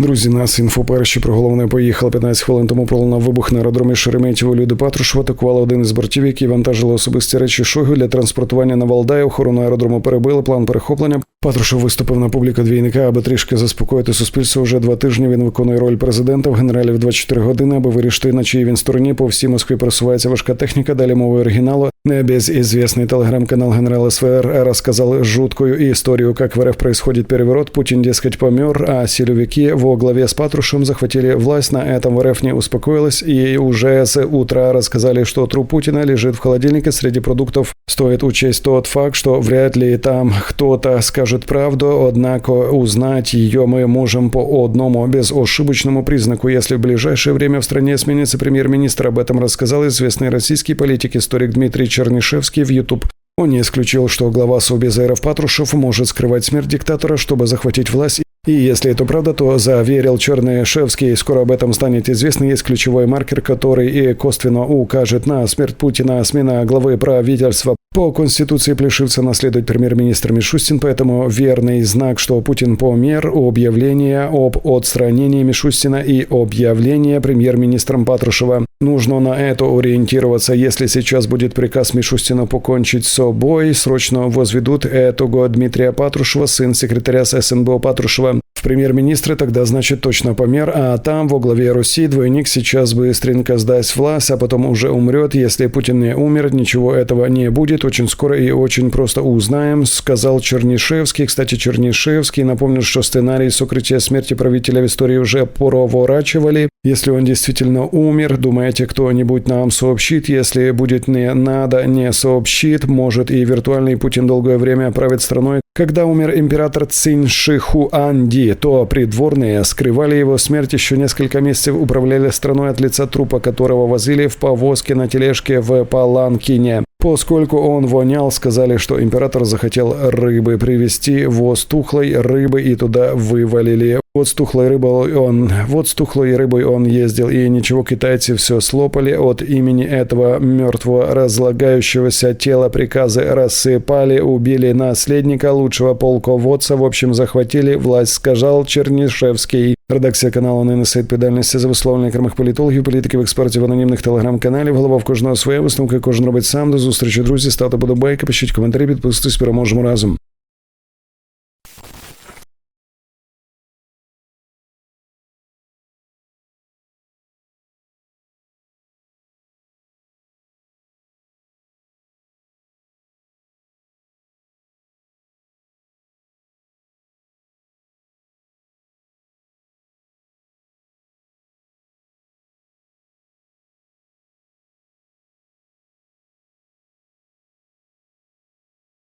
Друзі, нас інфо перші про головне поїхали 15 хвилин тому пролунав вибух на аеродромі Шереметьєво. Люди Патрушева атакували один із бортів, які вантажили особисті речі Шойгу для транспортування на Валдай. Охорону аеродрому перебили. План перехоплення. Патрушев виступив на публіку двійника, аби трішки заспокоїти суспільство. Уже два тижні він виконує роль президента в генералів 24 години, аби вирішити на чиїй він стороні. По всій Москві просувається важка техніка. Далі мовою оригіналу. Небезызвестный телеграм-канал генерала СВР рассказал жуткую историю, как в РФ происходит переворот. Путин, дескать, помер, а силовики во главе с Патрушем захватили власть. На этом в РФ не успокоилась и уже с утра рассказали, что труп Путина лежит в холодильнике среди продуктов. Стоит учесть тот факт, что вряд ли там кто-то скажет правду, однако узнать ее мы можем по одному безошибочному признаку. Если в ближайшее время в стране сменится премьер-министр, об этом рассказал известный российский политик-историк Дмитрий Чернышевский в YouTube. Он не исключил, что глава Совбезеров Патрушев может скрывать смерть диктатора, чтобы захватить власть. И если это правда, то заверил Чернышевский, скоро об этом станет известно, есть ключевой маркер, который и косвенно укажет на смерть Путина, смена главы правительства. По Конституции Плешивца наследует премьер-министр Мишустин, поэтому верный знак, что Путин помер, объявление об отстранении Мишустина и объявление премьер-министром Патрушева. Нужно на это ориентироваться. Если сейчас будет приказ Мишустина покончить с собой, срочно возведут этого Дмитрия Патрушева, сын секретаря СНБО Патрушева. В премьер-министры тогда значит точно помер, а там во главе Руси двойник сейчас быстренько сдаст власть, а потом уже умрет. Если Путин не умер, ничего этого не будет. Очень скоро и очень просто узнаем, сказал Чернышевский. Кстати, Чернышевский напомнил, что сценарий сокрытия смерти правителя в истории уже проворачивали. Если он действительно умер, думаете, кто-нибудь нам сообщит? Если будет не надо, не сообщит, может и виртуальный Путин долгое время правит страной. Когда умер император Цинь Ши Хуанди, то придворные скрывали его смерть еще несколько месяцев, управляли страной от лица трупа, которого возили в повозке на тележке в Паланкине. Поскольку он вонял, сказали, что император захотел рыбы привезти, воз тухлой рыбы и туда вывалили. Вот с тухлой рыбой он, вот с тухлой рыбой он ездил, и ничего, китайцы все слопали. От имени этого мертвого разлагающегося тела приказы рассыпали, убили наследника лучшего полководца, в общем, захватили власть, сказал Чернишевский. Редакція каналу не несе відповідальності за висловлення окремих політологів, політиків, експертів анонімних телеграм-каналів. Голова в кожного своє висновки, кожен робить сам. До зустрічі, друзі. Ставте подобайки, пишіть коментарі, підписуйтесь, переможемо разом.